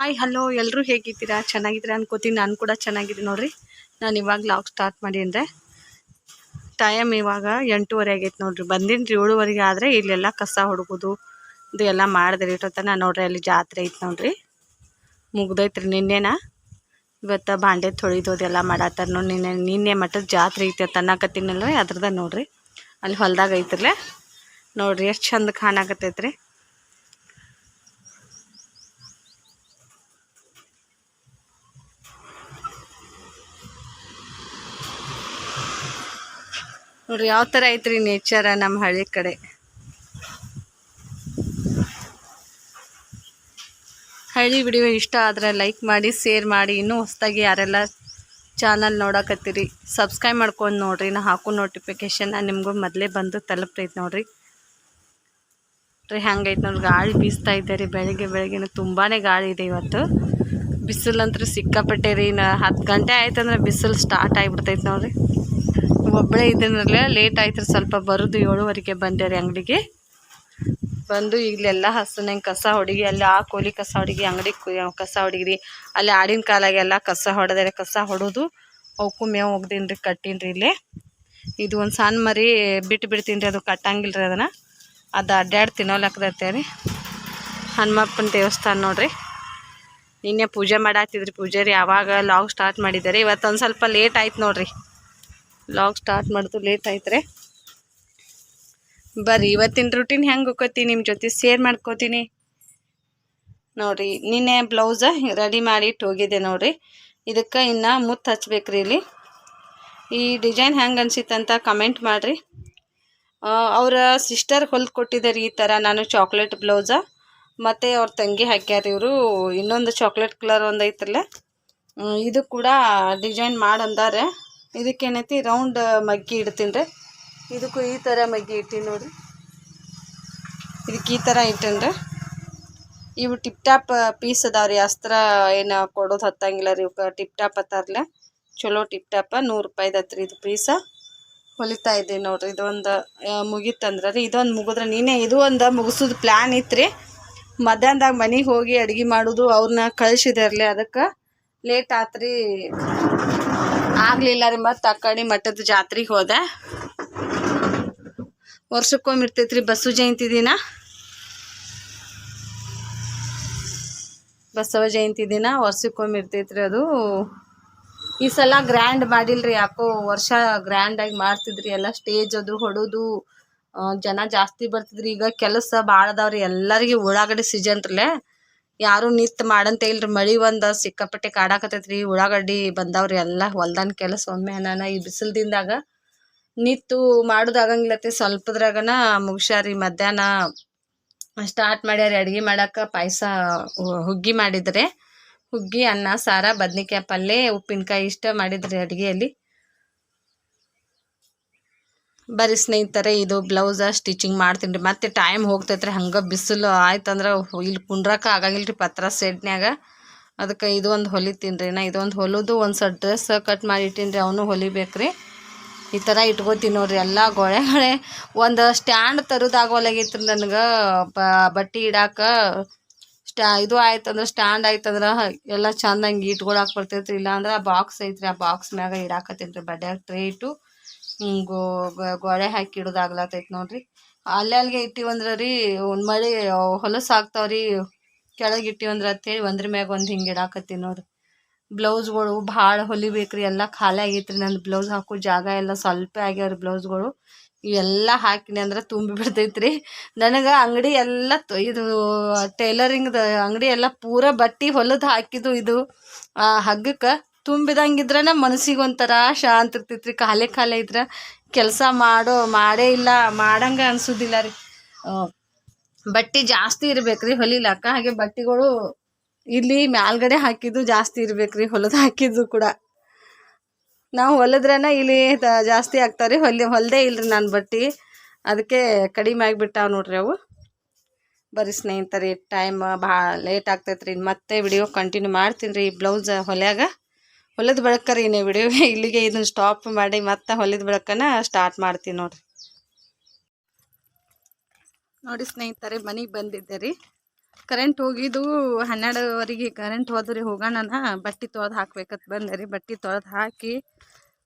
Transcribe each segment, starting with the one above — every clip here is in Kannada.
ಹಾಯ್ ಹಲೋ ಎಲ್ಲರೂ ಹೇಗಿದ್ದೀರಾ? ಚೆನ್ನಾಗಿದ್ದೀರಾ ಅನ್ಕೋತೀನಿ. ನಾನು ಕೂಡ ಚೆನ್ನಾಗಿದ್ದೀನಿ ನೋಡ್ರಿ. ನಾನು ಇವಾಗ ಲಾಗ್ ಸ್ಟಾರ್ಟ್ ಮಾಡಿ ಅಂದರೆ ಟೈಮ್ ಇವಾಗ ಎಂಟೂವರೆ ಆಗೈತೆ ನೋಡ್ರಿ. ಬಂದೀನಿ ರೀ ಏಳುವರೆಗೆ ಆದರೆ ಇಲ್ಲೆಲ್ಲ ಕಸ ಹೊಡ್ಬೋದು, ಇದು ಎಲ್ಲ ಮಾಡಿದ್ರಿ ಇಟ್ಟೊತ್ತನ ನೋಡ್ರಿ ಅಲ್ಲಿ ಜಾತ್ರೆ ಐತೆ ನೋಡ್ರಿ. ಮುಗ್ದೈತ್ರಿ ನಿನ್ನೆನ? ಇವತ್ತು ಬಾಂಡೆ ತೊಳಿದೋದೆಲ್ಲ ಮಾಡತ್ತಾರ ನೋಡಿ ನಿನ್ನೆ. ನಿನ್ನೆ ಮಟ್ಟದ ಜಾತ್ರೆ ಐತೆ ತನ್ನಕತ್ತೀನಲ್ರಿ ಅದ್ರದ ನೋಡ್ರಿ. ಅಲ್ಲಿ ಹೊಲ್ದಾಗ ಐತ್ರಲ್ಲೇ ನೋಡ್ರಿ ಎಷ್ಟು ಚಂದ ಕಾಣಕತ್ತೈತ್ರಿ. ನೋಡ್ರಿ, ಯಾವ ಥರ ಐತ್ರಿ ನೇಚರ ನಮ್ಮ ಹಳ್ಳಿ ಕಡೆ? ಹಳ್ಳಿ ವಿಡಿಯೋ ಇಷ್ಟ ಆದರೆ ಲೈಕ್ ಮಾಡಿ ಶೇರ್ ಮಾಡಿ, ಇನ್ನೂ ಹೊಸದಾಗಿ ಯಾರೆಲ್ಲ ಚಾನಲ್ ನೋಡಕತ್ತೀರಿ ಸಬ್ಸ್ಕ್ರೈಬ್ ಮಾಡ್ಕೊಂಡು ನೋಡ್ರಿ, ನಾ ಹಾಕೋ ನೋಟಿಫಿಕೇಶನ್ ನಿಮಗೂ ಮೊದಲೇ ಬಂದು ತಲುಪ್ತೈತೆ ನೋಡ್ರಿ. ರೀ, ಹೆಂಗೈತೆ ನೋಡ್ರಿ, ಗಾಳಿ ಬೀಸ್ತಾ ಇದೆ ರೀ, ಬೆಳಗ್ಗೆ ಬೆಳಗ್ಗೆ ತುಂಬಾ ಗಾಳಿ ಇದೆ ಇವತ್ತು. ಬಿಸಿಲಂತೂ ಸಿಕ್ಕಾಪಟ್ಟೆ ರೀ ನಾ ಹತ್ತು ಗಂಟೆ ಆಯ್ತಂದ್ರೆ ಬಿಸಿಲು ಸ್ಟಾರ್ಟ್ ಆಗಿಬಿಡ್ತೈತೆ ನೋಡ್ರಿ. ಒಬ್ಬಳೇ ಇದ್ದೀನಲ್ಲ ಲೇಟ್ ಆಯ್ತು ಸ್ವಲ್ಪ ಬರೋದು ಏಳುವರೆಗೆ ಬಂದೆ ರೀ ಅಂಗಡಿಗೆ. ಬಂದು ಇಲ್ಲೆಲ್ಲ ಹಸನಂಗೆ ಕಸ ಹೊಡಿಗಿ, ಅಲ್ಲಿ ಆ ಕೋಲಿ ಕಸ ಹೊಡಿಗಿ, ಅಂಗಡಿ ಕಸ ಹೊಡಿಗ್ರಿ ಅಲ್ಲಿ ಆಡಿನ ಕಾಲಾಗೆಲ್ಲ ಕಸ ಹೊಡೆದರೆ ಕಸ ಹೊಡೋದು. ಅವಕ್ಕೂ ಮೇವು ಒಗ್ದೀನಿ ರೀ, ಕಟ್ಟೀನಿ ರೀ ಇಲ್ಲಿ. ಇದು ಒಂದು ಸಣ್ಣ ಮರಿ ಬಿಟ್ಟು ಬಿಡ್ತೀನಿ ರೀ, ಅದು ಕಟ್ಟಂಗಿಲ್ಲ ರೀ ಅದನ್ನು. ಅದು ಅಡ್ಡಾಡಿ ತಿನ್ನೋಲಕ್ಕದತ್ತೆ ರೀ. ಹನುಮಪ್ಪನ ದೇವಸ್ಥಾನ ನೋಡಿರಿ. ನಿನ್ನೆ ಪೂಜೆ ಮಾಡಾತಿದ್ರಿ ರೀ ಯಾವಾಗ ಲಾಗ್ ಸ್ಟಾರ್ಟ್ ಮಾಡಿದ್ದಾರೆ ಇವತ್ತು ಒಂದು ಸ್ವಲ್ಪ ಲೇಟ್ ಆಯ್ತು ನೋಡ್ರಿ. ಲಾಗ್ ಸ್ಟಾರ್ಟ್ ಮಾಡೋದು ಲೇಟ್ ಆಯ್ತು ಬರ್ರಿ, ಇವತ್ತಿನ ರೂಟೀನ್ ಹೆಂಗೆ ಹೋಗ್ಕೋತಿ ನಿಮ್ಮ ಜೊತೆ ಶೇರ್ ಮಾಡ್ಕೋತೀನಿ. ನೋಡಿರಿ, ನಿನ್ನೆ ಬ್ಲೌಸ ರೆಡಿ ಮಾಡಿ ಇಟ್ಟು ಹೋಗಿದ್ದೆ ನೋಡಿರಿ. ಇದಕ್ಕೆ ಇನ್ನು ಮುತ್ತು ಹಚ್ಬೇಕ್ರಿ ಇಲ್ಲಿ. ಈ ಡಿಸೈನ್ ಹೆಂಗೆ ಅನ್ಸಿತ್ತಂತ ಕಮೆಂಟ್ ಮಾಡಿರಿ. ಅವರ ಸಿಸ್ಟರ್ ಹೊಲ್ದು ಕೊಟ್ಟಿದ್ದಾರೆ ಈ ಥರ ನಾನು ಚಾಕ್ಲೇಟ್ ಬ್ಲೌಸ ಮತ್ತು ಅವ್ರ ತಂಗಿ ಹಾಕ್ಯಾರ ಇವರು, ಇನ್ನೊಂದು ಚಾಕ್ಲೇಟ್ ಕಲರ್ ಒಂದು ಐತಲ್ಲ ಇದು ಕೂಡ ಡಿಸೈನ್ ಮಾಡಂದಾರೆ ಇದಕ್ಕೇನೈತಿ ರೌಂಡ್ ಮಗ್ಗಿ ಇಡ್ತೀನಿ ರೀ. ಇದಕ್ಕೂ ಈ ಥರ ಮಗ್ಗಿ ಇಟ್ಟೀನಿ ನೋಡಿರಿ. ಇದಕ್ಕೆ ಈ ಥರ ಇಟ್ಟೇನ್ರಿ ಇವು ಟಿಪ್ ಟಾಪ್ ಪೀಸ್ ಅದಾವ್ರಿ. ಅಸ್ತ್ರ ಏನು ಕೊಡೋದು ಹತ್ತಂಗಿಲ್ಲ ರೀ ಇವಕ್ಕೆ ಟಿಪ್ ಟಾಪ್ ಹತ್ತಾರಲ್ಲ ಚಲೋ ಟಿಪ್ ಟಾಪ ನೂರು ರೂಪಾಯಿದು ರೀ ಇದು ಪೀಸ ಹೊಲಿತಾ ಇದ್ದೀನಿ ನೋಡಿರಿ. ಇದೊಂದು ಮುಗೀತಂದ್ರೆ ರೀ. ಇದೊಂದು ಮುಗಿದ್ರೆ ನೀನೇ, ಇದು ಒಂದು ಮುಗಿಸೋದು ಪ್ಲ್ಯಾನ್ ಇತ್ತು ರೀ. ಮಧ್ಯಾಹ್ನದಾಗ ಮನೆಗೆ ಹೋಗಿ ಅಡುಗೆ ಮಾಡೋದು ಅವ್ರನ್ನ ಕಳಿಸಿದಾರ್ಲಿ ಅದಕ್ಕೆ ಲೇಟ್ ಆತ್ರಿ. ಆಗಲಿಲ್ಲ ರೀ ಮತ್ತು ಅಕ್ಕಡಿ ಕಡೆ ಮಠದ ಜಾತ್ರೆಗೆ ಹೋದೆ. ವರ್ಷಕ್ಕೊಮ್ಮೆ ಇರ್ತೈತ್ರಿ ಬಸವ ಜಯಂತಿ ದಿನ. ಬಸವ ಜಯಂತಿ ದಿನ ವರ್ಷಕ್ಕೊಮ್ಮೆ ಇರ್ತೈತ್ರಿ ಅದು. ಈ ಸಲ ಗ್ರ್ಯಾಂಡ್ ಮಾಡಿಲ್ರಿ ಯಾಕೋ ವರ್ಷ ಗ್ರ್ಯಾಂಡಾಗಿ ಮಾಡ್ತಿದ್ರಿ ಎಲ್ಲ ಸ್ಟೇಜ್ ಅದು, ಹೊಡೋದು ಜನ ಜಾಸ್ತಿ ಬರ್ತಿದ್ರಿ. ಈಗ ಕೆಲಸ ಭಾಳ ಅದಾವ್ರಿ. ಎಲ್ಲರಿಗೆ ಉಳ್ಳಾಗಡ್ಡಿ ಸೀಸನ್ ರೀ ಯಾರು ನಿತ್ ಮಾಡಂತ ಇಲ್ರಿ. ಮಳಿ ಒಂದು ಸಿಕ್ಕಾಪಟ್ಟೆ ಕಾಡಾಕತೈತ್ರಿ ಉಳ್ಳಾಗಡ್ಡಿ ಬಂದಾವ್ರಿ ಎಲ್ಲ ಹೊಲ್ದಾನ ಕೆಲಸ ಒಮ್ಮೆ ನಾನು ಈ ಬಿಸಿಲ್ದಿಂದಾಗ ನಿತ್ತು ಮಾಡೋದಾಗಂಗಿಲ್ಲತಿ ಸ್ವಲ್ಪದ್ರಾಗನ ಮುಗಿಸ್ಯಾರಿ. ಮಧ್ಯಾಹ್ನ ಸ್ಟಾರ್ಟ್ ಮಾಡ್ಯಾರಿ. ಅಡುಗೆ ಮಾಡಕ್ಕೆ ಪಾಯಸ ಹುಗ್ಗಿ ಮಾಡಿದ್ರೆ ಹುಗ್ಗಿ, ಅನ್ನ, ಸಾರ, ಬದ್ನಿಕಾಯಿ ಪಲ್ಲೆ, ಉಪ್ಪಿನಕಾಯಿ ಇಷ್ಟ ಮಾಡಿದ್ರಿ ಅಡುಗೆಯಲ್ಲಿ. ಬರೀ ಸ್ನೇಹಿತರೆ, ಇದು ಬ್ಲೌಸ ಸ್ಟಿಚಿಂಗ್ ಮಾಡ್ತೀನಿ ರೀ. ಮತ್ತೆ ಟೈಮ್ ಹೋಗ್ತೈತ್ರಿ, ಹಂಗೆ ಬಿಸಿಲು ಆಯ್ತಂದ್ರೆ ಇಲ್ಲಿ ಕುಂಡ್ರಕ್ಕೆ ಆಗಂಗಿಲ್ಲ ರೀ ಪತ್ರ ಸೆಡ್ನ್ಯಾಗ ಅದಕ್ಕೆ ಇದು ಒಂದು ಹೊಲಿತೀನಿ ರೀ ನಾ. ಇದೊಂದು ಹೊಲಿದು, ಒಂದು ಸ ಡ್ರೆಸ್ ಕಟ್ ಮಾಡಿ ಇಟ್ಟೀನಿ ರೀ, ಅವನು ಹೊಲಿಬೇಕು ರೀ ಈ ಥರ ಇಟ್ಕೋತೀನಿ ನೋಡ್ರಿ, ಎಲ್ಲ ಗೊಳೆಗಳೆ ಒಂದು ಸ್ಟ್ಯಾಂಡ್ ತರೋದಾಗೋಲಾಗಿತ್ತು ನನಗೆ ಬಟ್ಟೆ ಇಡಾಕೆ. ಸ್ಟ್ಯಾ ಇದು ಆಯ್ತಂದ್ರೆ ಸ್ಟ್ಯಾಂಡ್ ಆಯ್ತಂದ್ರೆ ಎಲ್ಲ ಚಂದಂಗೆ ಇಟ್ಕೊಳಕ್ಕೆ ಬರ್ತೈತ್ರಿ. ಇಲ್ಲಾಂದ್ರೆ ಆ ಬಾಕ್ಸ್ ಐತ್ರಿ, ಆ ಬಾಕ್ಸ್ ಮ್ಯಾಗ ಇಡಾಕತ್ತೀನಿ ರೀ ಬಡ್ಯಾಗ ಟ್ರೇ ಇಟ್ಟು ಗೋ ಗೋಡೆ ಹಾಕಿ ಇಡೋದಾಗ್ಲತ್ತೈತೆ ನೋಡ್ರಿ. ಅಲ್ಲೇ ಅಲ್ಲಿಗೆ ಇಟ್ಟಿವಂದ್ರೆ ರೀ ಒಂದು ಮಳೆ ಹೊಲಸು ಆಗ್ತಾವ್ರಿ ಕೆಳಗೆ ಇಟ್ಟಿವಂದ್ರೆ ಅಂತೇಳಿ ಒಂದ್ರ ಮ್ಯಾಗ ಒಂದು ಹಿಂಗೆ ಇಡಾಕತ್ತೀನಿ ನೋಡ್ರಿ. ಬ್ಲೌಸ್ಗಳು ಭಾಳ ಹೊಲಿಬೇಕ್ರಿ ಎಲ್ಲ ಖಾಲಿ ಆಗೈತ್ರಿ. ನಂದು ಬ್ಲೌಸ್ ಹಾಕೋ ಜಾಗ ಎಲ್ಲ ಸ್ವಲ್ಪ ಆಗ್ಯಾವ್ರಿ ಬ್ಲೌಸ್ಗಳು. ಇವೆಲ್ಲ ಹಾಕಿನಿ ಅಂದ್ರೆ ತುಂಬಿ ಬಿಡ್ತೈತ್ರಿ. ನನಗೆ ಅಂಗಡಿ ಎಲ್ಲ ಇದು ಟೈಲರಿಂಗ್ದು ಅಂಗಡಿ ಎಲ್ಲ ಪೂರ ಬಟ್ಟೆ ಹೊಲದು ಹಾಕಿದ್ದು ಇದು. ಹಗ್ಗಕ್ಕೆ ತುಂಬಿದಂಗಿದ್ರೆ ಮನಸ್ಸಿಗೆ ಒಂಥರ ಶಾಂತ ಇರ್ತೈತ್ರಿ. ಖಾಲಿ ಖಾಲಿ ಇದ್ರೆ ಕೆಲಸ ಮಾಡೋ, ಮಾಡೇ ಇಲ್ಲ, ಮಾಡಂಗೆ ಅನ್ಸೋದಿಲ್ಲ ರೀ. ಬಟ್ಟೆ ಜಾಸ್ತಿ ಇರ್ಬೇಕ್ರಿ ಹೊಲಿಲಾಕ ಹಾಗೆ ಬಟ್ಟೆಗಳು ಇಲ್ಲಿ ಮ್ಯಾಲ್ಗಡೆ ಹಾಕಿದ್ದು ಜಾಸ್ತಿ ಇರ್ಬೇಕ್ರಿ, ಹೊಲದ ಹಾಕಿದ್ದು ಕೂಡ. ನಾವು ಹೊಲದ್ರನ ಇಲ್ಲಿ ಜಾಸ್ತಿ ಆಗ್ತಾವ್ರಿ. ಹೊಲಿ ಹೊಲದೇ ಇಲ್ರಿ ನಾನು ಬಟ್ಟೆ. ಅದಕ್ಕೆ ಕಡಿಮೆ ಆಗಿಬಿಟ್ಟಾವ ನೋಡ್ರಿ ಅವು. ಬರೀ ಸ್ನೇಹಿತರಿ ಟೈಮ್ ಭಾಳ ಲೇಟ್ ಆಗ್ತೈತ್ರಿ. ಮತ್ತೆ ವಿಡಿಯೋ ಕಂಟಿನ್ಯೂ ಮಾಡ್ತೀನಿ ರೀ ಬ್ಲೌಸ್ ಹೊಲ್ಯಾಗ. ಹೊಲದ ಬೆಳಕರಿ ನೀವು ವಿಡಿಯೋ ಇಲ್ಲಿಗೆ ಇದನ್ನು ಸ್ಟಾಪ್ ಮಾಡಿ ಮತ್ತೆ ಹೊಲಿದ ಬೆಳಕನ ಸ್ಟಾರ್ಟ್ ಮಾಡ್ತೀನಿ ನೋಡಿರಿ. ನೋಡಿ ಸ್ನೇಹಿತರೆ, ಮನೆಗೆ ಬಂದಿದ್ದೆ ರೀ. ಕರೆಂಟ್ ಹೋಗಿದ್ದು ಹನ್ನೆರಡುವರೆಗೆ ಕರೆಂಟ್ ಹೋದ್ರಿ ಹೋಗೋಣ ಬಟ್ಟೆ ತೊಳೆದು ಹಾಕ್ಬೇಕಂತ ಬಂದೆ ರೀ. ಬಟ್ಟೆ ತೊಳೆದು ಹಾಕಿ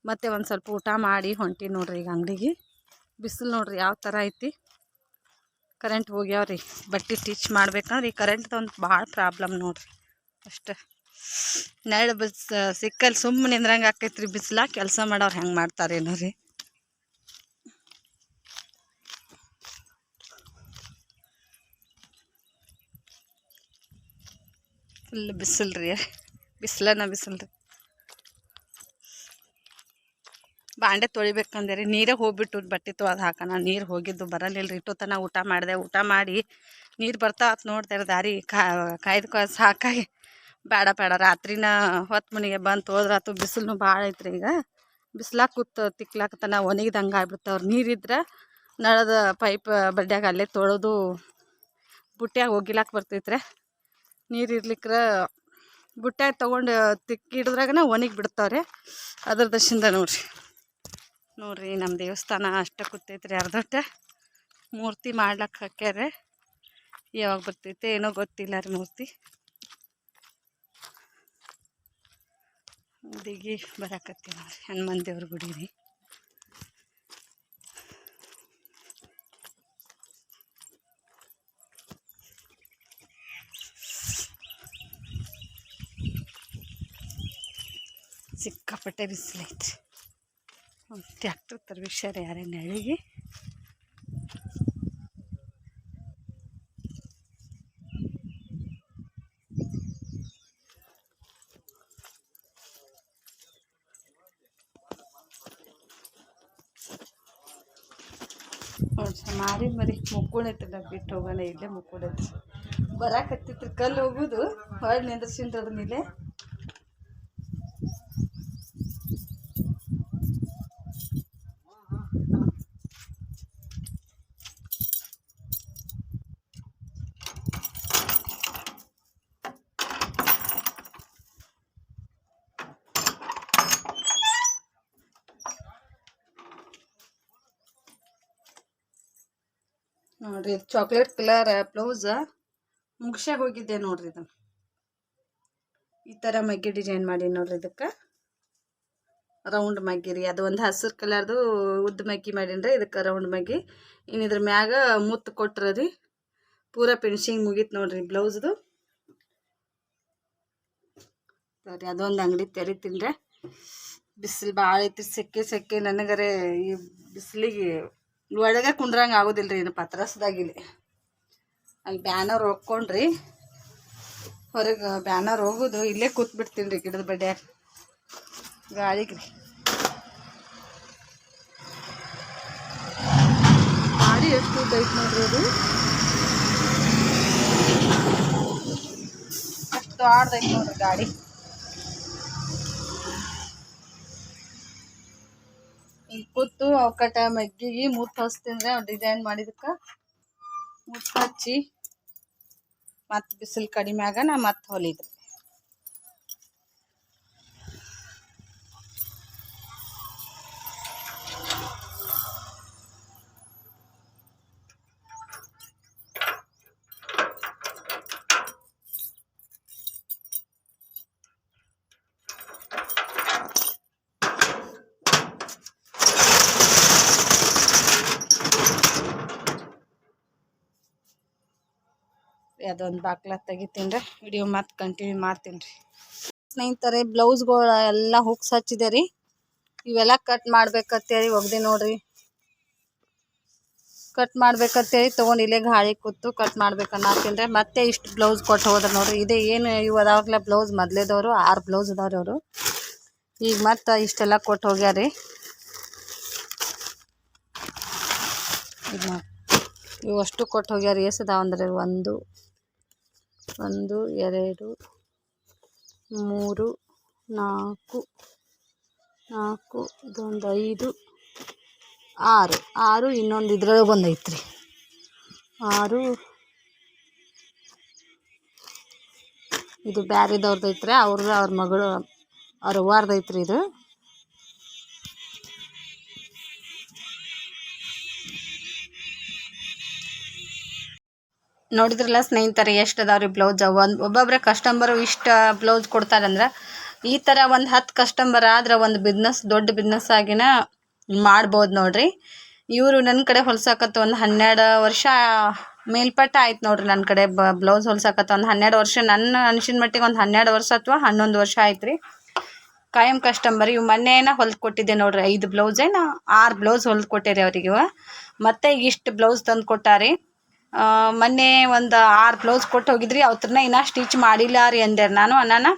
ಮತ್ತೆ ಒಂದು ಸ್ವಲ್ಪ ಊಟ ಮಾಡಿ ಹೊಂಟಿ ನೋಡ್ರಿ ಈಗ ಅಂಗಡಿಗೆ. ಬಿಸಿಲು ನೋಡ್ರಿ ಯಾವ ಥರ ಐತಿ. ಕರೆಂಟ್ ಹೋಗ್ಯಾವ್ರಿ ಬಟ್ಟೆ ಸ್ಟಿಚ್ ಮಾಡ್ಬೇಕಂದ್ರೆ ಈ ಕರೆಂಟ್ದು ಒಂದು ಭಾಳ ಪ್ರಾಬ್ಲಮ್ ನೋಡ್ರಿ. ಅಷ್ಟೇ. ನೆರಳು ಬಿಸ್ ಸಿಕ್ಕಲ್ಲಿ ಸುಮ್ಮನೆ ನಿಂದ್ರಂಗೆ ಆಕೈತ್ರಿ, ಬಿಸಿಲ ಕೆಲಸ ಮಾಡೋರು ಹೆಂಗೆ ಮಾಡ್ತಾರೇನೋ ರೀ. ಫುಲ್ ಬಿಸಿಲು ರೀ, ಬಿಸಿಲನ ಬಿಸಿಲು ರೀ. ಬಾಂಡೆ ತೊಳಿಬೇಕಂದೆ ರೀ ನೀರೇ ಹೋಗ್ಬಿಟ್ಟು ಬಟ್ಟೆ ತೊಳೆದು ಹಾಕೋಣ, ನೀರು ಹೋಗಿದ್ದು ಬರಲಿಲ್ಲ ರೀ. ಇಟ್ಟು ತನಕ ಊಟ ಮಾಡಿದೆ, ಊಟ ಮಾಡಿ ನೀರು ಬರ್ತಾ ನೋಡ್ತಾ ನೋಡ್ತಾರೆ ದಾರಿ ಕಾಯ್ದು ಸಾಕಾಗಿ ಬೇಡ ಬೇಡ. ರಾತ್ರಿನ ಹೊತ್ತು ಮನೆಗೆ ಬಂದು ಅಥವಾ ಬಿಸಿಲು ಭಾಳ ಐತ್ರಿ ಈಗ. ಬಿಸ್ಲಾಗ ಕೂತು ತಿಕ್ಲಾಕತನ ಒಣಗಿದಂಗೆ ಆಗ್ಬಿಡ್ತಾವ್ರು ನೀರಿದ್ರೆ ನಳದ ಪೈಪ್ ಬಡ್ಡ್ಯಾಗ ಅಲ್ಲೇ ತೊಳೆದು ಬುಟ್ಟ್ಯಾಗ ಒಗಿಲಾಕ ಬರ್ತೈತ್ರಿ. ನೀರು ಇರ್ಲಿಕ್ರೆ ಬುಟ್ಟ್ಯಾಗ ತೊಗೊಂಡು ತಿಕ್ಕಿಡಿದ್ರಾಗನ ಒಣಗಿ ಬಿಡ್ತಾವ್ರಿ. ಅದ್ರ ದಶಿಂದ ನೋಡ್ರಿ. ನೋಡ್ರಿ ನಮ್ಮ ದೇವಸ್ಥಾನ ಅಷ್ಟ ಕೂತೈತ್ರಿ ಅರ್ಧಟ್ಟ. ಮೂರ್ತಿ ಮಾಡ್ಲಕ್ಕೆ ಹಾಕ್ಯಾರೆ. ಯಾವಾಗ ಬರ್ತೈತೆ ಏನೋ ಗೊತ್ತಿಲ್ಲ ರೀ ಮೂರ್ತಿ. ಹುಡುಗಿ ಬರಾಕತ್ತಿ ನೋಡ್ರಿ ಹನುಮಾನ್ ದೇವ್ರ ಗುಡಿ ರೀ ಸಿಕ್ಕಾಪಟ್ಟೆ ಬಿಸಿಲೈತ್ರಿ ಒಂದು ಟ್ಯಾಕ್ಟ್ರ್ ತರ್ಬಿಸ್ಯಾರ ಯಾರೇ ನೆಳಿಗೆ ನೋಡ್ರಿ ಮಾರಿ ಮುಕ್ಕೊಳೈತಲ್ಲ ಬಿಟ್ಟು ಹೋಗೋಣ ಇಲ್ಲೇ ಮುಕ್ಕೊಂಡೈತ್ರಿ ಬರಾಕತ್ತಿತ್ತು ಕಲ್ಲು ಹೋಗುದು ಹೊಳ್ಳಿ ನಿಂದ್ರಸಿಂದ್ರ ಅದ್ರ ಇಲ್ಲೇ ನೋಡ್ರಿ ಚಾಕ್ಲೇಟ್ ಕಲರ್ ಬ್ಲೌಸ್ ಮುಗ್ಸ್ಯಾಗ ಹೋಗಿದ್ದೆ ನೋಡ್ರಿ ಇದು. ಈ ಥರ ಮಗ್ಗಿ ಡಿಸೈನ್ ಮಾಡಿ ನೋಡ್ರಿ ಇದಕ್ಕೆ. ರೌಂಡ್ ಮಗ್ಗಿ ರೀ. ಅದು ಒಂದು ಹಸಿರು ಕಲರ್ದು ಉದ್ದ ಮಗ್ಗಿ ಮಾಡೀನಿ ಇದಕ್ಕೆ ರೌಂಡ್ ಮಗ್ಗಿ. ಇನ್ನು ಇದ್ರ ಮ್ಯಾಗ ಮುತ್ತು ಕೊಟ್ರ ರೀ. ಪೂರ ಫಿನಿಶಿಂಗ್ ಮುಗೀತು ನೋಡ್ರಿ ಬ್ಲೌಸ್ದು ಸರಿ, ಅದೊಂದು ಅಂಗಡಿ ತೆರಿತೀನಿ ರೀ. ಬಿಸಿಲು ಭಾಳ ಐತಿ ಸೆಕೆ ಸೆಕೆ. ನನಗರೆ ಈ ಬಿಸಿಲಿಗೆ ಒಳಗೆ ಕುಂಡ್ರಂಗೆ ಆಗೋದಿಲ್ಲ ರೀ ಇನ್ನು ಪತ್ರಸ್ದಾಗಿಲ್ಲಿ ಅಲ್ಲಿ ಬ್ಯಾನರ್ ಹೋಗ್ಕೊಂಡ್ರಿ. ಹೊರಗೆ ಬ್ಯಾನರ್ ಹೋಗೋದು, ಇಲ್ಲೇ ಕೂತ್ಬಿಡ್ತೀನಿ ರೀ ಗಿಡದ ಬಡ್ಡೆ ಗಾಳಿಗೆ ರೀ ಗಾಡಿ ಎಷ್ಟು ಉದ್ದ ಐತೆ ನೋಡ್ರಿ ಅದು? ಅಷ್ಟು ಆಡ್ದೈತೆ ನೋಡ್ರಿ ಗಾಡಿ ಅವಕಟ ಮಗ್ಗಿಗೆ ಮುತ್ತು ಹಚ್ತೀನಿ ಡಿಸೈನ್ ಮಾಡಿದಕ್ಕೆ ಮುತ್ತು ಹಚ್ಚಿ ಮತ್ತು ಬಿಸಿಲು ಕಡಿಮೆ ಆಗ ನಾ ಮತ್ತೆ ಹೊಲಿದ್ರಿ. ಅದೊಂದು ಬಾಕ್ಲ ತೆಗಿತೀನಿ ರೀ. ವಿಡಿಯೋ ಮತ್ತೆ ಕಂಟಿನ್ಯೂ ಮಾಡ್ತೀನಿ ರೀ. ಸ್ನೇಹಿತರೆ ಬ್ಲೌಸ್ಗಳು ಎಲ್ಲ ಹುಕ್ಸ್ ಹಚ್ಚಿದೆ ರೀ. ಇವೆಲ್ಲ ಕಟ್ ಮಾಡ್ಬೇಕತ್ತೇಳಿ ಒಗ್ದೆ ನೋಡ್ರಿ. ಕಟ್ ಮಾಡ್ಬೇಕಂತೇಳಿ ತೊಗೊಂಡು ಇಲ್ಲೇ ಗಾಳಿ ಕೂತು ಕಟ್ ಮಾಡ್ಬೇಕನ್ನತ್ತೀನಿ ರೀ. ಮತ್ತೆ ಇಷ್ಟು ಬ್ಲೌಸ್ ಕೊಟ್ಟು ಹೋದ್ರೆ ನೋಡ್ರಿ. ಇದೇ ಏನು ಇವು ಅದಾವಾಗಲೇ ಬ್ಲೌಸ್ ಮೊದಲೇದವರು, ಆರು ಬ್ಲೌಸ್ ಅದಾವ್ರಿ ಅವರು. ಈಗ ಮತ್ತೆ ಇಷ್ಟೆಲ್ಲ ಕೊಟ್ಟು ಹೋಗ್ಯಾರ ಇವು ಅಷ್ಟು ಕೊಟ್ಟು ಹೋಗ್ಯಾರ ಎಸ್ ಅದಾವಂದ್ರೆ ಒಂದು ಒಂದು, ಎರಡು, ಮೂರು, ನಾಲ್ಕು ನಾಲ್ಕು, ಇದೊಂದು ಐದು, ಆರು. ಆರು, ಇನ್ನೊಂದು ಇದ್ರೊಳಗೆ ಬಂದೈತ್ರಿ. ಆರು, ಇದು ಬ್ಯಾರೆದವ್ರದ್ದು ಐತ್ರಿ ಅವ್ರದ್ದು ಅವ್ರ ಮಗಳು, ಅವ್ರ ಅವ್ವಾರ್ದು ಐತ್ರಿ ಇದು. ನೋಡಿದ್ರಲ್ಲ ಸ್ನೇಹಿತರೆ, ಎಷ್ಟು ಅದಾವ್ರಿ ಬ್ಲೌಸ್ ಒಂದು ಒಬ್ಬೊಬ್ಬರ ಕಸ್ಟಮರು ಇಷ್ಟು ಬ್ಲೌಸ್ ಕೊಡ್ತಾರಂದ್ರೆ, ಈ ಥರ ಒಂದು ಹತ್ತು ಕಸ್ಟಮರ್ ಆದ್ರೆ ಒಂದು ಬಿಸ್ನೆಸ್ ದೊಡ್ಡ ಬಿಸ್ನೆಸ್ ಆಗಿನ ಮಾಡ್ಬೋದು ನೋಡ್ರಿ. ಇವರು ನನ್ನ ಕಡೆ ಹೊಲ್ಸಕತ್ತ ಒಂದು ಹನ್ನೆರಡು ವರ್ಷ ಮೇಲ್ಪಟ್ಟ ಆಯ್ತು ನೋಡ್ರಿ ನನ್ನ ಕಡೆ ಬ ಬ್ಲೌಸ್ ಹೊಲ್ಸಕತ್ತ ಒಂದು ಹನ್ನೆರಡು ವರ್ಷ. ನನ್ನ ಅನ್ಸಿನ ಮಟ್ಟಿಗೆ ಒಂದು ಹನ್ನೆರಡು ವರ್ಷ ಅಥವಾ ಹನ್ನೊಂದು ವರ್ಷ ಆಯ್ತು ರೀ ಕಾಯಂ ಕಸ್ಟಮರ್ ಇವು ಮೊನ್ನೆನ ಹೊಲ್ದು ಕೊಟ್ಟಿದ್ದೆ ನೋಡ್ರಿ, ಐದು ಬ್ಲೌಸೇನ ಆರು ಬ್ಲೌಸ್ ಹೊಲ್ದು ಕೊಟ್ಟೆ ಅವ್ರಿಗೆ ಮತ್ತೆ ಇಷ್ಟು ಬ್ಲೌಸ್ ತಂದು ಕೊಟ್ಟಾರಿ. ಮೊನ್ನೆ ಒಂದು ಆರು ಬ್ಲೌಸ್ ಕೊಟ್ಟು ಹೋಗಿದ್ರಿ ಅವತ್ರನ್ನ ಇನ್ನೂ ಸ್ಟಿಚ್ ಮಾಡಿಲ್ಲ ರೀ ಅಂದೆ ನಾನು. ನಾನು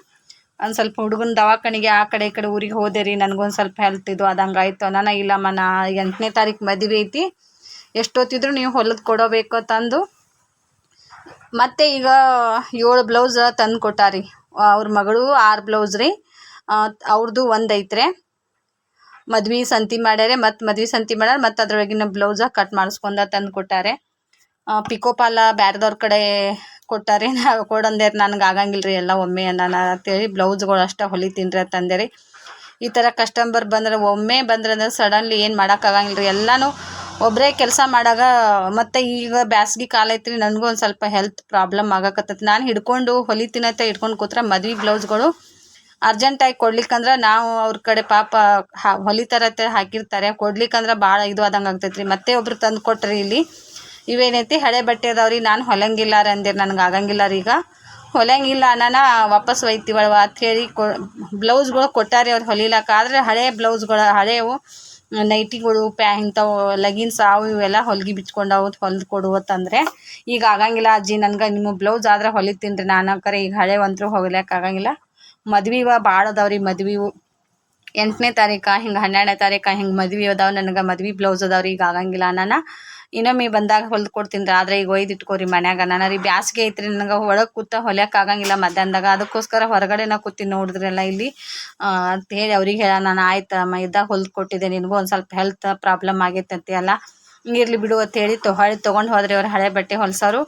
ಒಂದು ಸ್ವಲ್ಪ ಹುಡುಗನ ದವಾಖಾನಿಗೆ ಆ ಕಡೆ ಈ ಕಡೆ ಊರಿಗೆ ಹೋದೆ ರೀ ನನಗೊಂದು ಸ್ವಲ್ಪ ಹೆಲ್ತ್ ಇದು ಆದಂಗೆ ಆಯಿತು. ನಾನು ಇಲ್ಲಮ್ಮ, ನಾ ಎಂಟನೇ ತಾರೀಕು ಮದುವೆ ಐತಿ. ಎಷ್ಟೊತ್ತಿದ್ರು ನೀವು ಹೊಲದ ಕೊಡಬೇಕು ತಂದು. ಮತ್ತೆ ಈಗ ಏಳು ಬ್ಲೌಸ್ ತಂದು ಕೊಟ್ಟಾರಿ. ಅವ್ರ ಮಗಳು ಆರು ಬ್ಲೌಸ್ ರೀ. ಅವ್ರದ್ದು ಒಂದು ಐತ್ರೆ. ಮದ್ವೆ ಸಂತಿ ಮಾಡ್ಯಾರೆ, ಮತ್ತು ಮದ್ವೆ ಸಂತಿ ಮಾಡ್ಯಾರ, ಮತ್ತು ಅದ್ರೊಳಗಿನ ಬ್ಲೌಸ ಕಟ್ ಮಾಡಿಸ್ಕೊಂಡ ತಂದು ಕೊಟ್ಟಾರೆ. ಪಿಕೋ ಪಾಲ ಬ್ಯಾರೆದವ್ರ ಕಡೆ ಕೊಟ್ಟಾರಿ. ನಾವು ಕೊಡಂದೇರ್ ನನಗೆ ಆಗಂಗಿಲ್ಲ ರೀ ಎಲ್ಲ ಒಮ್ಮೆ ನಾನು ಅಂತೇಳಿ ಬ್ಲೌಸ್ಗಳು ಅಷ್ಟೇ ಹೊಲಿತೀನಿ ರೀ ಅಂತಂದೆ ರೀ ಈ ಥರ ಕಸ್ಟಮರ್ ಬಂದ್ರೆ ಒಮ್ಮೆ ಬಂದ್ರೆ ಸಡನ್ಲಿ ಏನು ಮಾಡೋಕ್ಕಾಗಂಗಿಲ್ಲ ರೀ ಎಲ್ಲನೂ ಒಬ್ಬರೇ ಕೆಲಸ ಮಾಡಾಗ ಮತ್ತು ಈಗ ಬ್ಯಾಸ್ಗೆ ಕಾಲ ಐತ್ರಿ, ನನಗೂ ಒಂದು ಸ್ವಲ್ಪ ಹೆಲ್ತ್ ಪ್ರಾಬ್ಲಮ್ ಆಗಕತ್ತೈತಿ. ನಾನು ಹಿಡ್ಕೊಂಡು ಹೊಲಿತೀನಂತ ಹಿಡ್ಕೊಂಡು ಕೂತ್ರೆ ಮದ್ವೆ ಬ್ಲೌಸ್ಗಳು ಅರ್ಜೆಂಟಾಗಿ ಕೊಡ್ಲಿಕ್ಕಂದ್ರೆ ನಾವು ಅವ್ರ ಕಡೆ ಪಾಪ ಹೊಲಿತಾರತ್ತೆ ಹಾಕಿರ್ತಾರೆ. ಕೊಡ್ಲಿಕ್ಕಂದ್ರೆ ಭಾಳ ಇದು ಆದಂಗೆ ಆಗ್ತೈತೆ ರೀ ಮತ್ತೆ ಒಬ್ರು ತಂದು ಕೊಟ್ರಿ ಇಲ್ಲಿ ಇವೇನೈತಿ? ಹಳೆ ಬಟ್ಟೆ ಅದಾವ್ರಿ ನಾನು ಹೊಲಂಗಿಲ್ಲ ಅಂದಿರ್, ನನಗೆ ಆಗಂಗಿಲ್ಲ ರೀ ಈಗ. ಹೊಲಂಗಿಲ್ಲ ನಾನು ವಾಪಸ್ ಅಂತ ಹೇಳಿ ಕೊ, ಬ್ಲೌಸ್ಗಳು ಕೊಟ್ಟಾರಿ ಅವ್ರು ಹೊಲಿಲಾಕ ಆದರೆ ಹಳೆ ಬ್ಲೌಸ್ಗಳು, ಹಳೆವು, ನೈಟಿಗಳು ಪ್ಯಾ ಇಂಥವು ಲಗಿನ್ಸ್ ಅವು, ಇವೆಲ್ಲ ಹೊಲ್ಗೆ ಬಿಚ್ಕೊಂಡವು, ಹೊಲ್ದು ಕೊಡುವತ್ತಂದರೆ ಈಗ ಆಗಂಗಿಲ್ಲ ಅಜ್ಜಿ, ನನ್ಗೆ ನಿಮ್ಮ ಬ್ಲೌಸ್ ಆದ್ರೆ ಹೊಲಿತೀನಿ ರೀ ನಾನು. ಕರೆ ಈಗ ಹಳೆ ಅಂತೂ ಹೊಲಿಯಕ್ಕೆ ಆಗಂಗಿಲ್ಲ. ಮದ್ವೆವ ಭಾಳ ಅದಾವ್ರಿ ಮದ್ವೆವು. ಎಂಟನೇ ತಾರೀಕು, ಹಿಂಗೆ ಹನ್ನೆರಡನೇ ತಾರೀಕು, ಹಿಂಗೆ ಮದ್ವೆ ಅದಾವೆ. ನನಗೆ ಮದ್ವೆ ಬ್ಲೌಸ್ ಅದಾವ್ರಿ ಈಗ ಆಗಂಗಿಲ್ಲ ನಾನು ಇನ್ನೊಮ್ಮೆ ಬಂದಾಗ ಹೊಲ್ದು ಕೊಡ್ತೀನಿ ರೀ. ಆದ್ರೆ ಈಗ ಒಯ್ದು ಇಟ್ಕೋರಿ ಮನ್ಯಾಗ. ನಾನು ರೀ ಬ್ಯಾಸ್ಗೆ ಐತ್ರಿ ನನಗೆ ಒಳಗೆ ಕೂತ ಹೊಲಿಯಕ್ಕೆ ಆಗಂಗಿಲ್ಲ ಮಧ್ಯಾಹ್ನದಾಗ. ಅದಕ್ಕೋಸ್ಕರ ಹೊರಗಡೆ ನಾ ಕೂತೀನಿ ನೋಡಿದ್ರಲ್ಲ ಇಲ್ಲಿ ಅಂತ ಹೇಳಿ ಅವ್ರಿಗೆ ಹೇಳ. ನಾನು ಆಯ್ತು ಅಮ್ಮ ಇದ್ದಾಗ ಹೊಲ್ದು ಕೊಟ್ಟಿದ್ದೆ. ನಿನಗೂ ಒಂದು ಸ್ವಲ್ಪ ಹೆಲ್ತ್ ಪ್ರಾಬ್ಲಮ್ ಆಗೈತೆ ಅಂತ ಅಲ್ಲ. ಇರ್ಲಿ ಬಿಡು ಅಂತ ಹೇಳಿ ತೊ ಹೊಳ್ಳಿ ತೊಗೊಂಡು ಹೋದ್ರಿ ಅವ್ರು ಹಳೆ ಬಟ್ಟೆ ಹೊಲ್ಸೋರು.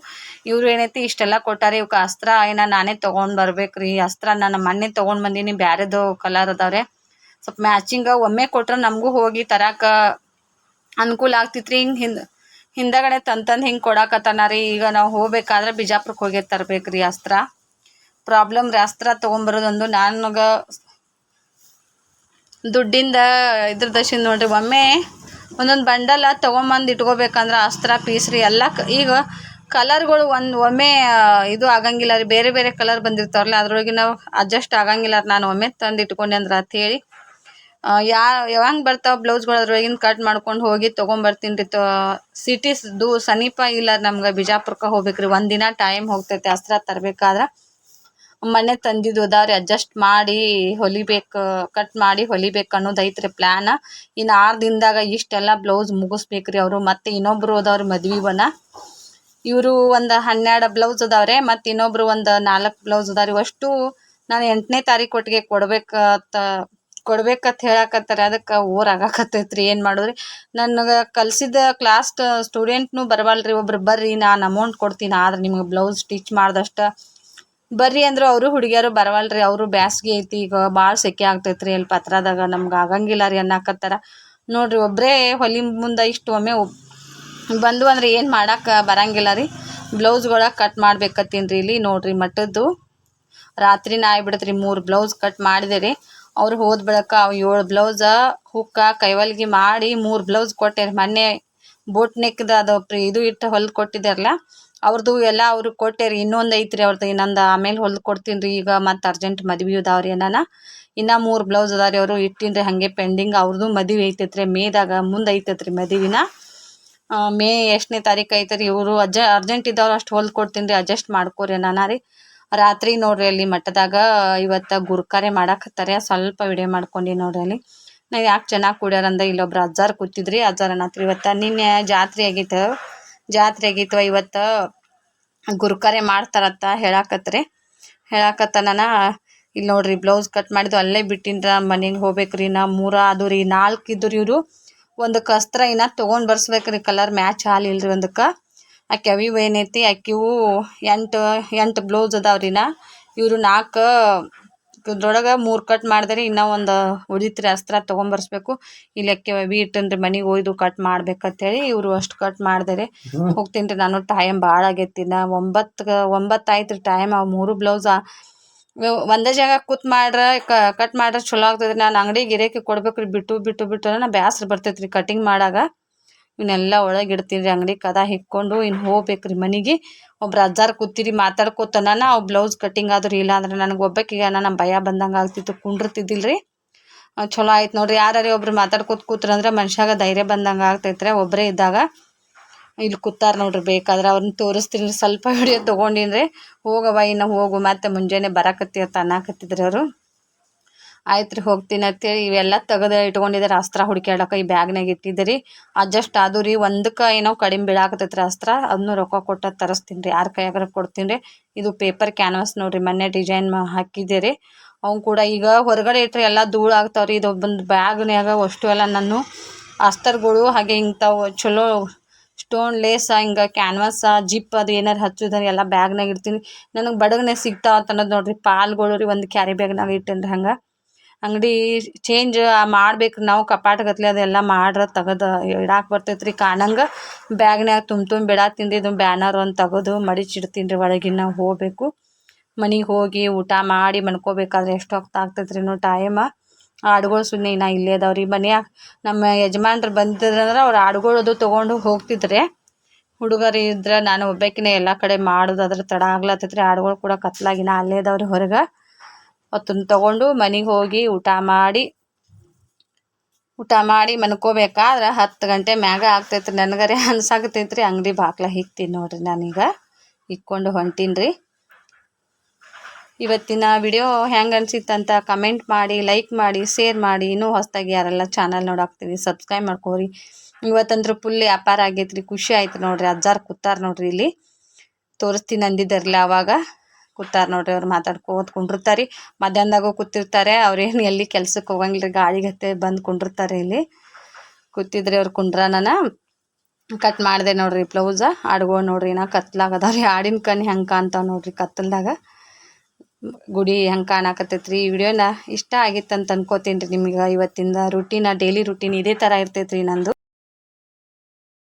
ಇವರು ಏನೈತಿ ಇಷ್ಟೆಲ್ಲ ಕೊಟ್ಟಾರೆ. ಇವಕ್ಕೆ ಅಸ್ತ್ರ ಏನ ನಾನೇ ತೊಗೊಂಡು ಬರ್ಬೇಕು ರೀ ಅಸ್ತ್ರ ನಾನು ಮೊನ್ನೆ ತೊಗೊಂಡು ಬಂದೀನಿ. ಬ್ಯಾರೆದು ಕಲರ್ ಅದಾವ್ರೆ. ಸ್ವಲ್ಪ ಮ್ಯಾಚಿಂಗ ಒಮ್ಮೆ ಕೊಟ್ರೆ ನಮಗೂ ಹೋಗಿ ತರಾಕ ಅನುಕೂಲ ಆಗ್ತಿತ್ತು ರೀ ಹಿಂಗೆ ಹಿಂದೆ ಹಿಂದಗಡೆ ತಂತಂದು ಹಿಂಗೆ ಕೊಡಾಕತ್ತಾನ ರೀ. ಈಗ ನಾವು ಹೋಗ್ಬೇಕಾದ್ರೆ ಬಿಜಾಪುರಕ್ಕೆ ಹೋಗಿ ತರ್ಬೇಕು ರೀ ಅಸ್ತ್ರ. ಪ್ರಾಬ್ಲಮ್ ರೀ ಅಸ್ತ್ರ ತೊಗೊಂಬರೋದೊಂದು. ನನಗೆ ದುಡ್ಡಿಂದ ಇದ್ರ ದಶಿಂದ ನೋಡ್ರಿ. ಒಮ್ಮೆ ಒಂದೊಂದು ಬಂಡಲ ತೊಗೊಂಬಂದು ಇಟ್ಕೋಬೇಕಂದ್ರೆ ಅಸ್ತ್ರ, ಪೀಸ್ ರೀ ಎಲ್ಲ ಈಗ ಕಲರ್ಗಳು ಒಂದು ಒಮ್ಮೆ ಇದು ಆಗಂಗಿಲ್ಲ ರೀ. ಬೇರೆ ಬೇರೆ ಕಲರ್ ಬಂದಿರ್ತಾವಲ್ಲ, ಅದ್ರೊಳಗೆ ನಾವು ಅಡ್ಜಸ್ಟ್ ಆಗಂಗಿಲ್ಲ ನಾನು ಒಮ್ಮೆ ತಂದು ಇಟ್ಕೊಂಡೆ ಅಂದ್ರೆ ಅಂತ ಹೇಳಿ ಯಾ, ಯಾವಾಗ ಬರ್ತಾವೆ ಬ್ಲೌಸ್ಗಳು ಅದ್ರೊಳಗಿನ ಕಟ್ ಮಾಡ್ಕೊಂಡು ಹೋಗಿ ತೊಗೊಂಬರ್ತೀನಿ ರೀ. ತೋ ಸಿಟೀಸ್ ದೂ ಸಮೀಪ ಇಲ್ಲ ನಮ್ಗೆ ಬಿಜಾಪುರಕ್ಕೆ ಹೋಗ್ಬೇಕು ರೀ ಒಂದಿನ ಟೈಮ್ ಹೋಗ್ತೈತೆ, ಅಸ್ತ್ರ ತರಬೇಕಾದ್ರೆ. ಮನೆ ತಂದಿದ್ದು ಅದಾವ್ರಿ ಅಡ್ಜಸ್ಟ್ ಮಾಡಿ ಹೊಲಿಬೇಕು ಕಟ್ ಮಾಡಿ ಹೊಲಿಬೇಕು ಅನ್ನೋದು ಐತ್ರಿ ಪ್ಲ್ಯಾನ ಇನ್ನು ಆರು ದಿನದಾಗ ಇಷ್ಟೆಲ್ಲ ಬ್ಲೌಸ್ ಮುಗಿಸ್ಬೇಕ್ರಿ ಅವರು. ಮತ್ತು ಇನ್ನೊಬ್ರು ಅದಾವ್ರಿ ಮದ್ವಿವನ ಇವರು ಒಂದು ಹನ್ನೆರಡು ಬ್ಲೌಸ್ ಅದಾವ್ರೆ, ಮತ್ತು ಇನ್ನೊಬ್ರು ಒಂದು ನಾಲ್ಕು ಬ್ಲೌಸ್ ಅದಾವ್ರಿ. ಅಷ್ಟು ನಾನು ಎಂಟನೇ ತಾರೀಕು ಒಟ್ಟಿಗೆ ಕೊಡ್ಬೇಕತ್ತ ಕೊಡ್ಬೇಕಂತ ಹೇಳಕತ್ತಾರೆ. ಅದಕ್ಕೆ ಓರ್ ಆಗಾಕತ್ತೈತ್ರಿ. ಏನು ಮಾಡೋದ್ರಿ? ನನಗೆ ಕಲಿಸಿದ ಕ್ಲಾಸ್ ಸ್ಟೂಡೆಂಟ್ನು ಬರವಲ್ರಿ. ಒಬ್ರು ಬರ್ರಿ, ನಾನು ಅಮೌಂಟ್ ಕೊಡ್ತೀನಿ. ಆದ್ರೆ ನಿಮಗೆ ಬ್ಲೌಸ್ ಸ್ಟಿಚ್ ಮಾಡ್ದಷ್ಟು ಬರ್ರಿ ಅಂದ್ರೆ ಅವರು ಹುಡುಗಿಯರು ಬರವಲ್ರಿ. ಅವರು ಬ್ಯಾಸ್ಗೆ ಐತಿ. ಈಗ ಭಾಳ ಸೆಕೆ ಆಗ್ತೈತ್ರಿ. ಅಲ್ಲಿ ಪತ್ರದಾಗ ನಮ್ಗೆ ಆಗಂಗಿಲ್ಲ ರೀ ಅನ್ನಕತ್ತಾರ. ನೋಡ್ರಿ ಒಬ್ಬರೇ ಹೊಲಿ ಮುಂದೆ ಇಷ್ಟು ಒಮ್ಮೆ ಬಂದು ಅಂದ್ರೆ ಏನು ಮಾಡಕ್ಕೆ ಬರಂಗಿಲ್ಲ ರೀ. ಬ್ಲೌಸ್ಗಳ ಕಟ್ ಮಾಡ್ಬೇಕತ್ತೀನಿ ರೀ ಇಲ್ಲಿ. ನೋಡ್ರಿ, ಮಟ್ಟದ್ದು ರಾತ್ರಿನ ಆಗ್ಬಿಡತ್ರಿ. ಮೂರು ಬ್ಲೌಸ್ ಕಟ್ ಮಾಡಿದೆ ರೀ. ಅವ್ರು ಹೋದ ಬೆಳಕ ಅವು ಏಳು ಬ್ಲೌಸ ಹುಕ್ಕ ಕೈವಲ್ಗಿ ಮಾಡಿ ಮೂರು ಬ್ಲೌಸ್ ಕೊಟ್ಟೆ ಮೊನ್ನೆ ಬೋಟ್ ನೆಕ್ದ ಅದು ಇದು ಇಟ್ಟು ಹೊಲ್ದು ಕೊಟ್ಟಿದ್ದಾರಲ್ಲ ಅವ್ರದ್ದು ಎಲ್ಲ ಕೊಟ್ಟೆ ರೀ ಇನ್ನೊಂದು ಐತ್ರಿ ಅವ್ರದ್ದು ಇನ್ನೊಂದು ಆಮೇಲೆ ಹೊಲ್ದು ಕೊಡ್ತೀನಿ ರೀ ಈಗ ಮತ್ತು ಅರ್ಜೆಂಟ್ ಮದ್ವೆ ಅದಾವ್ರಿ ಏನಾನ. ಇನ್ನು ಮೂರು ಬ್ಲೌಸ್ ಅದಾವ್ರಿ ಅವರು ಇಟ್ಟಿನ್ರಿ. ಹಾಗೆ ಪೆಂಡಿಂಗ್ ಅವ್ರದ್ದು ಮದುವೆ ಐತೈತ್ರಿ. ಮೇದಾಗ ಮುಂದೆ ಐತೈತ್ರಿ ಮದುವಿನ. ಮೇ ಎಷ್ಟನೇ ತಾರೀಕು ಐತೆ ರೀ ಇವರು ಅಜ್ಜ ಅರ್ಜೆಂಟ್ ಇದ್ದವ್ರು ಅಷ್ಟು ಹೊಲ್ದು ಕೊಡ್ತೀನಿ ರೀ ಅಡ್ಜಸ್ಟ್ ಮಾಡ್ಕೋರಿ ನಾನು ರೀ. ರಾತ್ರಿ ನೋಡ್ರಿ ಅಲ್ಲಿ ಮಠದಾಗ ಇವತ್ತು ಗುರ್ಕಾರೆ ಮಾಡಾಕತ್ತಾರೆ ಸ್ವಲ್ಪ ವಿಡಿಯೋ ಮಾಡ್ಕೊಂಡು ನೋಡ್ರಿ ಅಲ್ಲಿ. ನಾ ಯಾಕೆ ಚೆನ್ನಾಗಿ ಕುಡ್ಯಾರಂದ? ಇಲ್ಲೊಬ್ರು ಅಜ್ಜಾರ್ ಕೂತಿದ್ರಿ. ಅಜ್ಜಾರ ಅನ್ನತ್ರಿ. ಇವತ್ತು ನಿನ್ನೆ ಜಾತ್ರೆ ಆಗೈತೆ ಜಾತ್ರೆ ಆಗಿತ್ತು ಇವತ್ತು ಗುರ್ಕಾರೆ ಮಾಡ್ತಾರತ್ತ ಹೇಳಾಕತ್ರಿ. ಹೇಳಾಕತ್ತ ನಾನು ಇಲ್ಲಿ ನೋಡ್ರಿ ಬ್ಲೌಸ್ ಕಟ್ ಮಾಡಿದ್ದು ಅಲ್ಲೇ ಬಿಟ್ಟಿನ್ರ. ಮನೆಗೆ ಹೋಗ್ಬೇಕ್ರಿ. ನಾ ಮೂರ ಅದು ರೀ, ನಾಲ್ಕು ಇದ್ದು ರೀ ಇವರು. ಒಂದಕ್ಕೆ ಅಸ್ತ್ರ ಇನ್ನ ತೊಗೊಂಡು ಬರ್ಸ್ಬೇಕ್ರಿ. ಕಲರ್ ಮ್ಯಾಚ್ ಹಾಲಿಲ್ರಿ ಒಂದಕ್ಕೆ. ಆಕೆ ಅವಿವು ಏನೈತಿ ಆಕಿವು ಎಂಟು ಎಂಟು ಬ್ಲೌಸ್ ಅದಾವ್ರಿ ನಾ. ಇವರು ನಾಲ್ಕು ಇದ್ರೊಳಗೆ ಮೂರು ಕಟ್ ಮಾಡಿದ್ರೆ ಇನ್ನೂ ಒಂದು ಉಳಿತ್ರಿ ಅಸ್ತ್ರ ತೊಗೊಂಬರ್ಸ್ಬೇಕು. ಇಲ್ಲಿ ಅಕ್ಕಿ ಬಿ ಇಟ್ಟನ್ರಿ ಮನೆಗೆ ಒಯ್ದು ಕಟ್ ಮಾಡ್ಬೇಕಂತೇಳಿ ಇವರು ಅಷ್ಟು ಕಟ್ ಮಾಡಿದರೆ. ಹೋಗ್ತೀನಿ ರೀ ನಾನು ಟೈಮ್ ಭಾಳ ಆಗೈತಿ ನಾ. ಒಂಬತ್ತು ಒಂಬತ್ತು ಆಯ್ತು ರೀ ಟೈಮ್ ಅವು ಮೂರು ಬ್ಲೌಸ ಒಂದೇ ಜಾಗ ಕೂತ್ ಮಾಡ್ರೆ ಕಟ್ ಮಾಡ್ರೆ ಚಲೋ ಆಗ್ತದೆ ನಾನು ಅಂಗಡಿ ಗಿರಾಕಿ ಕೊಡ್ಬೇಕು ರೀ ಬಿಟ್ಟು ಬಿಟ್ಟು ಬಿಟ್ಟು ನಾ ಬ್ಯಾಸ್ರ ಬರ್ತೈತೆ ರೀ ಕಟಿಂಗ್ ಮಾಡಾಗ. ಇವನ್ನೆಲ್ಲ ಒಳಗೆ ಇಡ್ತೀನಿ ರೀ ಅಂಗಡಿ ಕದ ಹಿಕ್ಕೊಂಡು ಇನ್ನು ಹೋಗ್ಬೇಕು ರೀ ಮನೆಗೆ. ಒಬ್ರು ಅಜ್ಜಾರ್ ಕೂತಿರಿ ಮಾತಾಡ್ಕೋತನ ಅವು ಬ್ಲೌಸ್ ಕಟಿಂಗ್ ಆದ್ರೂ ಇಲ್ಲ ಅಂದ್ರೆ ನನಗೆ ಒಬ್ಬಾಕಿಗೆ ನಮ್ಮ ಭಯ ಬಂದಂಗೆ ಆಗ್ತಿತ್ತು ಕುಂಡಿರ್ತಿದ್ದಿಲ್ಲ ಚಲೋ ಆಯ್ತು ನೋಡ್ರಿ. ಯಾರು ಒಬ್ರು ಮಾತಾಡ್ಕೋತ ಕೂತ್ರಂದ್ರೆ ಮನುಷ್ಯಾಗ ಧೈರ್ಯ ಬಂದಂಗೆ ಆಗ್ತೈತ್ರಿ ಒಬ್ಬರೇ ಇದ್ದಾಗ. ಇಲ್ಲಿ ಕೂತಾರ ನೋಡ್ರಿ ಬೇಕಾದ್ರೆ ಅವ್ರನ್ನ ತೋರಿಸ್ತೀನಿ, ಸ್ವಲ್ಪ ವಿಡಿಯೋ ತೊಗೊಂಡಿನ್ರಿ. ಹೋಗವ ಇನ್ನು ಹೋಗು, ಮತ್ತೆ ಮುಂಜಾನೆ ಬರಾಕತ್ತಿ ಅಂತ ಅನ್ನಕತ್ತಿದ್ರಿ ಅವರು. ಆಯ್ತು ರೀ, ಹೋಗ್ತೀನಿ ಅಂತೇಳಿ ಇವೆಲ್ಲ ತೆಗೆದು ಇಟ್ಕೊಂಡಿದ್ದಾರೆ. ಅಸ್ತ್ರ ಹುಡ್ಕ್ಯಾಡಕ್ಕೆ ಈ ಬ್ಯಾಗ್ನಾಗ ಇಟ್ಟಿದ್ದೀರಿ. ಅಡ್ಜಸ್ಟ್ ಆದು ರೀ ಒಂದಕ್ಕೆ ಏನೋ ಕಡಿಮೆ ಬೀಳಾಕತ್ತೈತೆ ರೀ ಅಸ್ತ್ರ. ಅದನ್ನು ರೊಕ್ಕ ಕೊಟ್ಟು ತರಿಸ್ತೀನಿ ರೀ. ಯಾರ ಕೈಯಾಗ ಕೊಡ್ತೀನಿ ರೀ. ಇದು ಪೇಪರ್ ಕ್ಯಾನ್ವಾಸ್ ನೋಡಿರಿ, ಮೊನ್ನೆ ಡಿಸೈನ್ ಹಾಕಿದ್ದೀರಿ ಅವ್ನು ಕೂಡ ಈಗ ಹೊರಗಡೆ ಇಟ್ಟರೆ ಎಲ್ಲ ಧೂಳು ಆಗ್ತಾವ್ರಿ. ಇದು ಬಂದು ಬ್ಯಾಗ್ನ್ಯಾಗ ಅಷ್ಟು ಎಲ್ಲ ನಾನು ಅಸ್ತರ್ಗಳು ಹಾಗೆ ಇಂಥವು ಚಲೋ ಸ್ಟೋನ್ ಲೇಸ ಹಿಂಗೆ ಕ್ಯಾನ್ವಾಸ ಜಿಪ್ ಅದು ಏನಾರು ಹಚ್ಚುದ್ರೆ ಎಲ್ಲ ಬ್ಯಾಗ್ನಾಗ ಇಡ್ತೀನಿ. ನನಗೆ ಬಡಗನೆ ಸಿಗ್ತಾವ ಅಂತ ಅನ್ನೋದು ನೋಡ್ರಿ. ಪಾಲ್ಗಳು ರೀ, ಒಂದು ಕ್ಯಾರಿ ಬ್ಯಾಗ್ನಾಗ ಇಟ್ಟೇನ್ರಿ ಹಂಗೆ. ಅಂಗಡಿ ಚೇಂಜ್ ಮಾಡ್ಬೇಕು ನಾವು ಕಪಾಟಗತ್ಲೆ ಅದೆಲ್ಲ ಮಾಡ್ರ ತೆಗೆದು ಇಡಾಕೆ ಬರ್ತೈತೆ ರೀ ಕಾಣಂಗೆ. ಬ್ಯಾಗ್ನ್ಯಾಗ ತುಂಬ ತುಂಬ ರೀ ಇದು ಬ್ಯಾನರ್ ಒಂದು ತೆಗೆದು ಮಡಿಚಿಡ್ತೀನಿ ರೀ ಒಳಗಿನ ನಾವು ಹೋಗಬೇಕು. ಮನೆಗೆ ಹೋಗಿ ಊಟ ಮಾಡಿ ಮನ್ಕೋಬೇಕಾದ್ರೆ ಎಷ್ಟು ಹೊತ್ತು ಆಗ್ತೈತೆ ರೀ ಟೈಮ ಆಡುಗಳು ಸುಮ್ಮನೆ ಇನ್ನ ಇಲ್ಲೇ ಅದಾವೆ ರೀ ಮನ್ಯಾಗ ನಮ್ಮ ಯಜಮಾನ್ರು ಬಂದಿದ್ರಂದ್ರೆ ಅವ್ರು ಅದು ತೊಗೊಂಡು ಹೋಗ್ತಿದ್ರೆ. ಹುಡುಗರು ಇದ್ರೆ ನಾನು ಒಬ್ಬಾಕಿನೇ ಎಲ್ಲ ಕಡೆ ಮಾಡೋದು ತಡ ಆಗ್ಲತ್ತೈತೆ ರೀ ಆಡುಗಳು ಕೂಡ ಕತ್ಲಾಗಿನ ಅಲ್ಲೇ ಅದಾವೆ ರೀ ಹೊರಗೆ. ಅದನ್ನ ತಗೊಂಡು ಮನೆಗೆ ಹೋಗಿ ಊಟ ಮಾಡಿ ಊಟ ಮಾಡಿ ಮನ್ಕೋಬೇಕಾದ್ರೆ ಹತ್ತು ಗಂಟೆ ಮ್ಯಾಗ ಆಗ್ತೈತ್ರಿ. ನನಗರೆ ಅನ್ಸಾಕತೈತೆ ರೀ ಅಂಗಡಿ ಬಾಗ್ಲ ಹಿಕ್ತೀನಿ ನೋಡ್ರಿ ನಾನೀಗ. ಇಕ್ಕೊಂಡು ಹೊಂಟೀನಿ ರೀ ಇವತ್ತಿನ ವಿಡಿಯೋ ಹೆಂಗೆ ಅನ್ಸಿತ್ತಂತ ಕಮೆಂಟ್ ಮಾಡಿ, ಲೈಕ್ ಮಾಡಿ, ಶೇರ್ ಮಾಡಿ. ಇನ್ನೂ ಹೊಸದಾಗಿ ಯಾರೆಲ್ಲ ಚಾನಲ್ ನೋಡಾಕ್ತೀವಿ ಸಬ್ಸ್ಕ್ರೈಬ್ ಮಾಡ್ಕೋರಿ. ಇವತ್ತಂದ್ರೆ ಫುಲ್ ವ್ಯಾಪಾರ ಆಗೈತ್ರಿ. ಖುಷಿ ಆಯ್ತು ನೋಡ್ರಿ. ಅಜ್ಜಾರು ಕೂತಾರ ನೋಡ್ರಿ ಇಲ್ಲಿ. ತೋರಿಸ್ತೀನಿ ಅಂದಿದ್ದಾರಲ್ಲ ಅವಾಗ ಕೂತಾರ ನೋಡ್ರಿ ಅವ್ರು ಮಾತಾಡ್ಕೋತ ಕುಂಡಿರ್ತಾರೆ. ಮಧ್ಯಾಹ್ನದಾಗೂ ಕೂತಿರ್ತಾರೆ ಅವ್ರೇನು ಎಲ್ಲಿ ಕೆಲ್ಸಕ್ಕೆ ಹೋಗಂಗಿಲ್ಲ ರೀ ಗಾಳಿಗತ್ತೆ ಬಂದು ಕುಂಡಿರ್ತಾರೆ ಇಲ್ಲಿ. ಕೂತಿದ್ರೆ ಅವ್ರು ಕುಂಡ್ರನ ಕಟ್ ಮಾಡಿದೆ ನೋಡ್ರಿ ಬ್ಲೌಸ ಆಡ್ಗೋ ನೋಡ್ರಿ ನಾ ಕತ್ಲಾಗದವ್ರಿ ಆಡಿನ ಕಣ್ಣು ಹೆಂಗೆ ಕಾಣ್ತಾವ ನೋಡ್ರಿ ಕತ್ತಲ್ದಾಗ. ಗುಡಿ ಹೆಂಗೆ ಕಾಣಕತ್ತೈತೆ ರೀ ಈ ವಿಡಿಯೋನ. ಇಷ್ಟ ಆಗಿತ್ತಂತ ಅನ್ಕೋತೀನಿ ರೀ ನಿಮ್ಗೆ. ಇವತ್ತಿಂದ ರುಟೀನ ಡೈಲಿ ರುಟೀನ್ ಇದೇ ಥರ ಇರ್ತೈತೆ ರೀ ನಂದು.